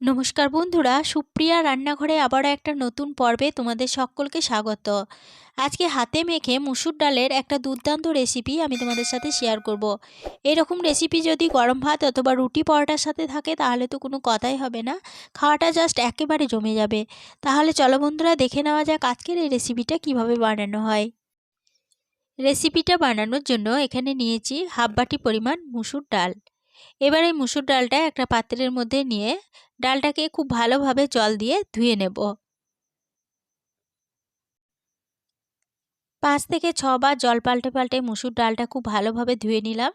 নমস্কার বন্ধুরা, সুপ্রিয়া রান্নাঘরে আবারও একটা নতুন পর্বে তোমাদের সকলকে স্বাগত। আজকে হাতে মেখে মুসুর ডালের একটা দুর্দান্ত রেসিপি আমি তোমাদের সাথে শেয়ার করব। এরকম রেসিপি যদি গরম ভাত অথবা রুটি পরোটার সাথে থাকে, তাহলে তো কোনো কথাই হবে না। খাওয়াটা জাস্ট একেবারে জমে যাবে। তাহলে চলো বন্ধুরা, দেখে নেওয়া যাক আজকের এই রেসিপিটা কীভাবে বানানো হয়। রেসিপিটা বানানোর জন্য এখানে নিয়েছি হাফ বাটি পরিমাণ মুসুর ডাল। এবার এই মুসুর ডালটা একটা পাত্রের মধ্যে নিয়ে ডালটাকে খুব ভালোভাবে জল দিয়ে ধুয়ে নেব। পাঁচ থেকে ছবার জল পাল্টে পাল্টে মুসুর ডালটা খুব ভালোভাবে ধুয়ে নিলাম।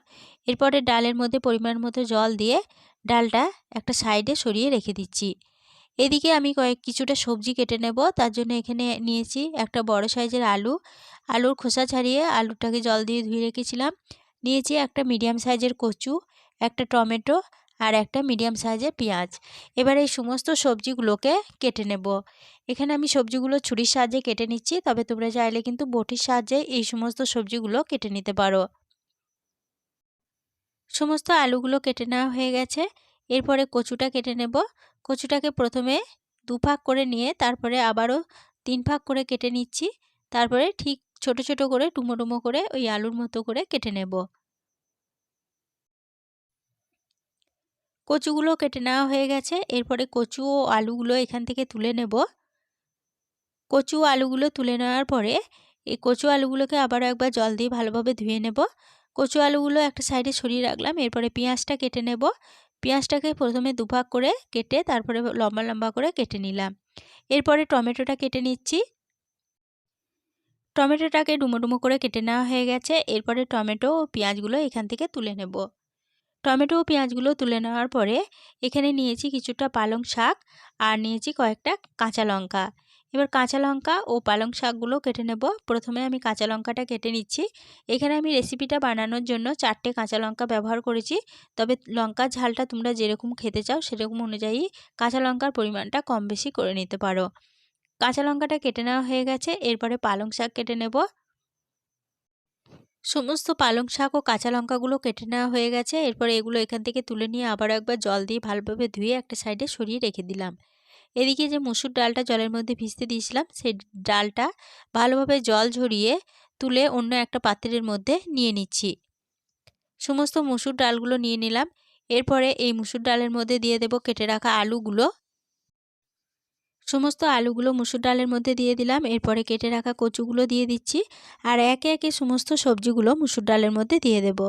এরপরে ডালের মধ্যে পরিমাণ মতো জল দিয়ে ডালটা একটা সাইডে সরিয়ে রেখে দিচ্ছি। এদিকে আমি কয়েক কিছুটা সবজি কেটে নেব, তার জন্য এখানে নিয়েছি একটা বড় সাইজের আলু। আলুর খোসা ছাড়িয়ে আলুটাকে জল দিয়ে ধুয়ে রেখেছিলাম। নিয়েছি একটা মিডিয়াম সাইজের কচু, একটা টমেটো আর একটা মিডিয়াম সাইজের পেঁয়াজ। এবার এই সমস্ত সবজিগুলোকে কেটে নেব। এখানে আমি সবজিগুলো ছুরির সাহায্যে কেটে নিচ্ছি, তবে তোমরা চাইলে কিন্তু বটির সাহায্যে এই সমস্ত সবজিগুলো কেটে নিতে পারো। সমস্ত আলুগুলো কেটে নেওয়া হয়ে গেছে। এরপরে কচুটা কেটে নেব। কচুটাকে প্রথমে দু ভাগ করে নিয়ে তারপরে আবারও তিন ভাগ করে কেটে নিচ্ছি। তারপরে ঠিক ছোট ছোট করে, টুমো টুমো করে ওই আলুর মতো করে কেটে নেব। কচুগুলো কেটে নেওয়া হয়ে গেছে। এরপরে কচু ও আলুগুলো এখান থেকে তুলে নেব। কচু আলুগুলো তুলে নেওয়ার পরে এই কচু আলুগুলোকে আবারও একবার জল দিয়ে ভালোভাবে ধুয়ে নেব। কচু আলুগুলো একটা সাইডে সরিয়ে রাখলাম। এরপরে পেঁয়াজটা কেটে নেব। পেঁয়াজটাকে প্রথমে দুভাগ করে কেটে তারপরে লম্বা লম্বা করে কেটে নিলাম। এরপরে টমেটোটা কেটে নিচ্ছি। টমেটোটাকে ডুমো ডুমো করে কেটে নেওয়া হয়ে গেছে। এরপরে টমেটো ও পেঁয়াজগুলো এখান থেকে তুলে নেব। টমেটো ও পেঁয়াজগুলো তুলে নেওয়ার পরে এখানে নিয়েছি কিছুটা পালং শাক আর নিয়েছি কয়েকটা কাঁচা লঙ্কা। এবার কাঁচা লঙ্কা ও পালং শাকগুলো কেটে নেব। প্রথমে আমি কাঁচা লঙ্কাটা কেটে নিচ্ছি। এখানে আমি রেসিপিটা বানানোর জন্য চারটে কাঁচা লঙ্কা ব্যবহার করেছি। তবে লঙ্কার ঝালটা তোমরা যেরকম খেতে চাও সেরকম অনুযায়ী কাঁচা লঙ্কার পরিমাণটা কম বেশি করে নিতে পারো। কাঁচা লঙ্কাটা কেটে নেওয়া হয়ে গেছে। এরপরে পালং শাক কেটে নেব। সমস্ত পালং শাক ও কাঁচা লঙ্কাগুলো কেটে নেওয়া হয়ে গেছে। এরপর এগুলো এখান থেকে তুলে নিয়ে আবার একবার জল দিয়ে ভালোভাবে ধুয়ে একটা সাইডে সরিয়ে রেখে দিলাম। এদিকে যে মুসুর ডালটা জলের মধ্যে ভিজতে দিয়েছিলাম সেই ডালটা ভালোভাবে জল ঝরিয়ে তুলে অন্য একটা পাত্রের মধ্যে নিয়ে নিচ্ছি। সমস্ত মুসুর ডালগুলো নিয়ে নিলাম। এরপরে এই মুসুর ডালের মধ্যে দিয়ে দেব কেটে রাখা আলুগুলো। সমস্ত আলুগুলো মুসুর ডালের মধ্যে দিয়ে দিলাম। এরপরে কেটে রাখা কচুগুলো দিয়ে দিচ্ছি। আর একে একে সমস্ত সবজিগুলো মুসুর ডালের মধ্যে দিয়ে দেব।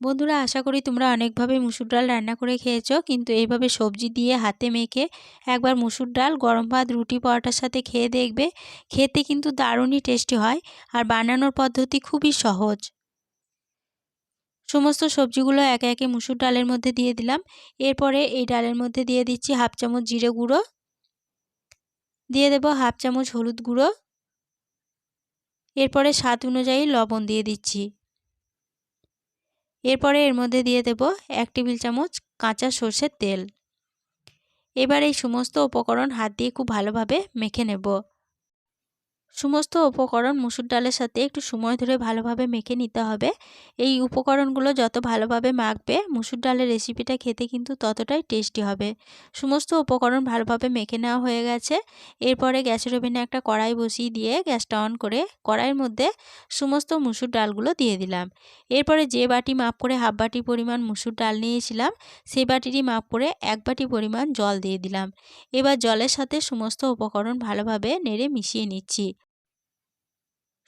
বন্ধুরা, আশা করি তোমরা অনেকভাবে মুসুর ডাল রান্না করে খেয়েছো। কিন্তু এইভাবে সবজি দিয়ে হাতে মেখে একবার মুসুর ডাল, গরম ভাত, রুটি, পরোটার সাথে খেয়ে দেখবে। খেতে কিন্তু দারুণই টেস্টি হয় আর বানানোর পদ্ধতি খুবই সহজ। সমস্ত সবজিগুলো একে একে মুসুর ডালের মধ্যে দিয়ে দিলাম। এরপরে এই ডালের মধ্যে দিয়ে দিচ্ছি হাফ চামচ জিরে গুঁড়ো। দিয়ে দেব হাফ চামচ হলুদ গুঁড়ো। এরপরে স্বাদ অনুযায়ী লবণ দিয়ে দিচ্ছি। এরপরে এর মধ্যে দিয়ে দেব এক টেবিল চামচ কাঁচা সর্ষের তেল। এবার এই সমস্ত উপকরণ হাত দিয়ে খুব ভালোভাবে মেখে নেব। সমস্ত উপকরণ মুসুর ডালের সাথে একটু সময় ধরে ভালোভাবে মেখে নিতে হবে। এই উপকরণগুলো যত ভালোভাবে মাখবে, মুসুর ডালের রেসিপিটা খেতে কিন্তু ততটাই টেস্টি হবে। সমস্ত উপকরণ ভালোভাবে মেখে নেওয়া হয়ে গেছে। এরপরে গ্যাসের ওভেনে একটা কড়াই বসিয়ে দিয়ে গ্যাসটা অন করে কড়াইয়ের মধ্যে সমস্ত মুসুর ডালগুলো দিয়ে দিলাম। এরপরে যে বাটি মাপ করে হাফ বাটি পরিমাণ মুসুর ডাল নিয়েছিলাম সেই বাটিটি মাপ করে এক বাটি পরিমাণ জল দিয়ে দিলাম। এবার জলের সাথে সমস্ত উপকরণ ভালোভাবে নেড়ে মিশিয়ে নিচ্ছি।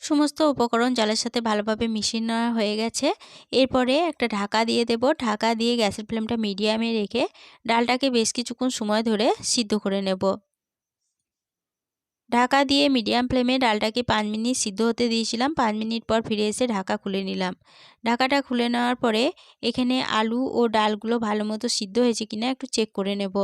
সমস্ত উপকরণ জলের সাথে ভালোভাবে মিশিয়ে নেওয়া হয়ে গেছে। এরপরে একটা ঢাকা দিয়ে দেব। ঢাকা দিয়ে গ্যাসের ফ্লেমটা মিডিয়ামে রেখে ডালটাকে বেশ কিছুক্ষণ সময় ধরে সিদ্ধ করে নেব। ঢাকা দিয়ে মিডিয়াম ফ্লেমে ডালটাকে পাঁচ মিনিট সিদ্ধ হতে দিয়েছিলাম। পাঁচ মিনিট পর ফিরে এসে ঢাকা খুলে নিলাম। ঢাকাটা খুলে নেওয়ার পরে এখানে আলু ও ডালগুলো ভালো মতো সিদ্ধ হয়েছে কিনা একটু চেক করে নেব।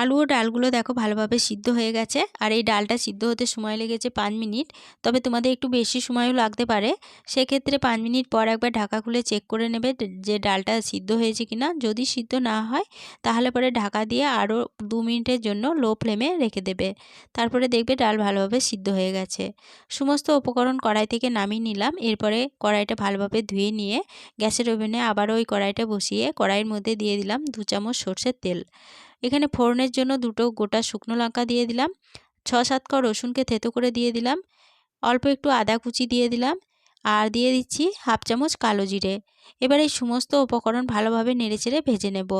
আলু ও ডালগুলো দেখো ভালোভাবে সিদ্ধ হয়ে গেছে। আর এই ডালটা সিদ্ধ হতে সময় লেগেছে পাঁচ মিনিট। তবে তোমাদের একটু বেশি সময়ও লাগতে পারে। সেক্ষেত্রে পাঁচ মিনিট পর একবার ঢাকা খুলে চেক করে নেবে যে ডালটা সিদ্ধ হয়েছে কিনা। যদি সিদ্ধ না হয়, তাহলে পরে ঢাকা দিয়ে আরও দু মিনিটের জন্য লো ফ্লেমে রেখে দেবে। তারপরে দেখবে ডাল ভালোভাবে সিদ্ধ হয়ে গেছে। সমস্ত উপকরণ কড়াই থেকে নামিয়ে নিলাম। এরপরে কড়াইটা ভালোভাবে ধুয়ে নিয়ে গ্যাসের ওভেনে আবার ওই কড়াইটা বসিয়ে কড়াইয়ের মধ্যে দিয়ে দিলাম দু চামচ সর্ষের তেল। এখানে ফোড়নের জন্য দুটো গোটা শুকনো লঙ্কা দিয়ে দিলাম। ছ সাত ক রসুনকে থেতো করে দিয়ে দিলাম। অল্প একটু আদা কুচি দিয়ে দিলাম। আর দিয়ে দিচ্ছি হাফ চামচ কালো জিরে। এবার এই সমস্ত উপকরণ ভালোভাবে নেড়েচেড়ে ভেজে নেব।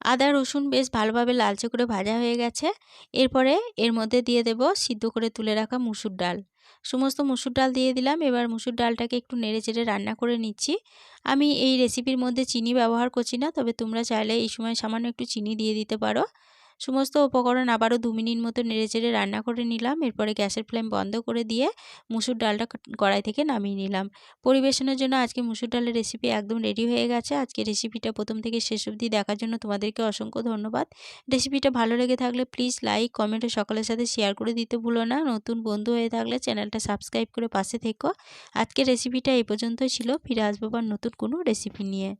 আদা, রসুন বেশ ভালোভাবে লালচে করে ভাজা হয়ে গেছে। এরপরে এর মধ্যে দিয়ে দেব সিদ্ধ করে তুলে রাখা মুসুর ডাল। সমস্ত মুসুর ডাল দিয়ে দিলাম। এবার মুসুর ডালটাকে একটু নেড়ে চেড়ে রান্না করে নিচ্ছি। আমি এই রেসিপির মধ্যে চিনি ব্যবহার করছি না, তবে তোমরা চাইলে এই সময় সামান্য একটু চিনি দিয়ে দিতে পারো। সমস্ত উপকরণ আবারও দু মিনিট মতো নেড়েচেড়ে রান্না করে নিলাম। এরপরে গ্যাসের ফ্লেম বন্ধ করে দিয়ে মুসুর ডালটা কড়াই থেকে নামিয়ে নিলাম। পরিবেশনের জন্য আজকে মুসুর ডালের রেসিপি একদম রেডি হয়ে গেছে। আজকে রেসিপিটা প্রথম থেকে শেষ অবধি দেখার জন্য তোমাদেরকে অসংখ্য ধন্যবাদ। রেসিপিটা ভালো লেগে থাকলে প্লিজ লাইক কমেন্ট ও সকলের সাথে শেয়ার করে দিতে ভুলো না। নতুন বন্ধু হয়ে থাকলে চ্যানেলটা সাবস্ক্রাইব করে পাশে থেকো। আজকের রেসিপিটা এই পর্যন্তই ছিল। ফিরে আসব বা নতুন কোনো রেসিপি নিয়ে।